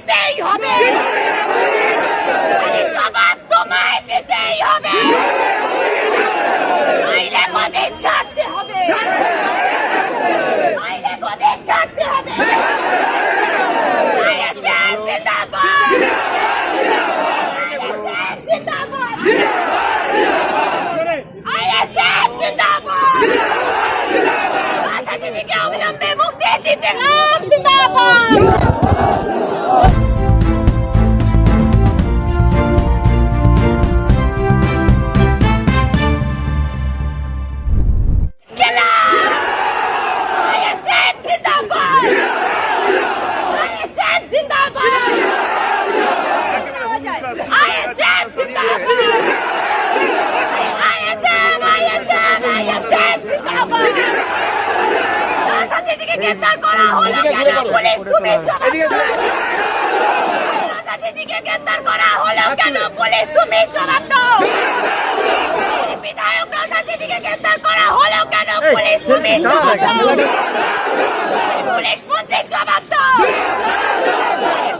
দিতেই হবে শাসিদিকে গ্রেফতার করা হলো কেন? পুলিশ তুমি শাসিদিকে গ্রেফতার করা হলো কেন? পুলিশ তুমি জবাব দাও। বিধায়ক শাসিদিকে গ্রেফতার করা হলো কেন? পুলিশ তুমি জবাব দাও। পুলিশ মন্ত্রী জবাব দাও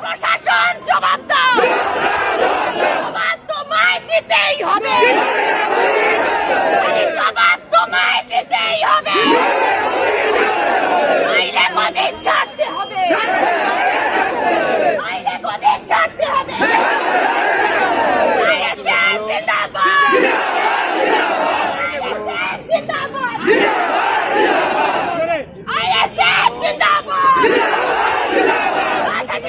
প্রশাসন জবাব দাও জবাব তোমায় দিতেই হবে আরে জবাব তোমায় দিতেই হবে নইলে মোদি ছাড়তে হবে নইলে মোদি ছাড়তে হবে ISF জিন্দাবাদ ISF জিন্দাবাদ ISF জিন্দাবাদ